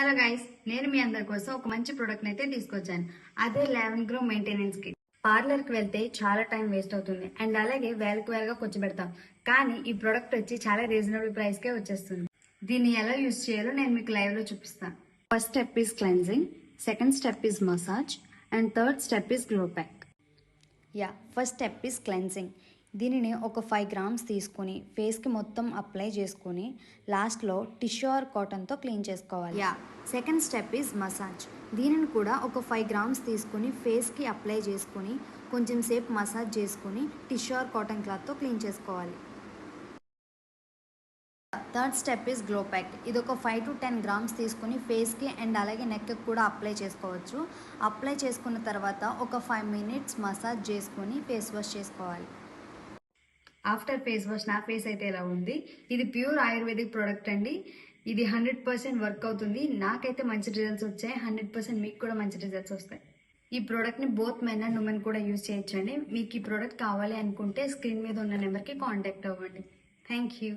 Hello guys నేను మీ అందరి కోసం ఒక మంచి ప్రోడక్ట్ అయితే తీసుకొచ్చాను. అదే లెవెన్ గ్రో మెయింటెనెన్స్ కిట్ పార్లర్కి వెళ్తే చాలా టైం వేస్ట్ అవుతుంది. అండ్ అలాగే వేలకు వేలగా కూర్చోబెడతాం కానీ ఈ ప్రోడక్ట్ వచ్చి చాలా రీజనబుల్ ప్రైస్ కే వచ్చేస్తుంది. దీన్ని ఎలా యూస్ చేయాలో నేను మీకు లైవ్లో చూపిస్తాను. First step is cleansing second step is massage and third step is glow pack yeah first step is cleansing దీనిని ఒక ఫైవ్ గ్రామ్స్ తీసుకొని ఫేస్కి మొత్తం అప్లై చేసుకొని లాస్ట్లో టిష్యూ ఆర్ కాటన్తో క్లీన్ చేసుకోవాలి. Yeah second step is massage దీనిని కూడా ఒక ఫైవ్ గ్రామ్స్ తీసుకొని ఫేస్కి అప్లై చేసుకొని కొంచెం సేపు మసాజ్ చేసుకొని టిష్యూ ఆర్ కాటన్ క్లాత్తో క్లీన్ చేసుకోవాలి. Third step is glow pack ఇది ఒక ఫైవ్ టు టెన్ గ్రామ్స్ తీసుకుని ఫేస్కి అండ్ అలాగే నెక్కి కూడా అప్లై చేసుకోవచ్చు. అప్లై చేసుకున్న తర్వాత ఒక ఫైవ్ మినిట్స్ మసాజ్ చేసుకొని ఫేస్ వాష్ చేసుకోవాలి. ఆఫ్టర్ ఫేస్ వాష్ నా ఫేస్ అయితే ఎలా ఉంది? ఇది ప్యూర్ ఆయుర్వేదిక్ ప్రోడక్ట్ అండి. ఇది హండ్రెడ్ పర్సెంట్ వర్క్ అవుతుంది. నాకైతే మంచి రిజల్ట్స్ వచ్చాయి. హండ్రెడ్ పర్సెంట్ మీకు కూడా మంచి రిజల్ట్స్ వస్తాయి. ఈ ప్రోడక్ట్ని బోత్ మెన్ అండ్ ఉమెన్ కూడా యూజ్ చేయొచ్చండి. మీకు ఈ ప్రోడక్ట్ కావాలి అనుకుంటే స్క్రీన్ మీద ఉన్న నెంబర్కి కాంటాక్ట్ అవ్వండి. Thank you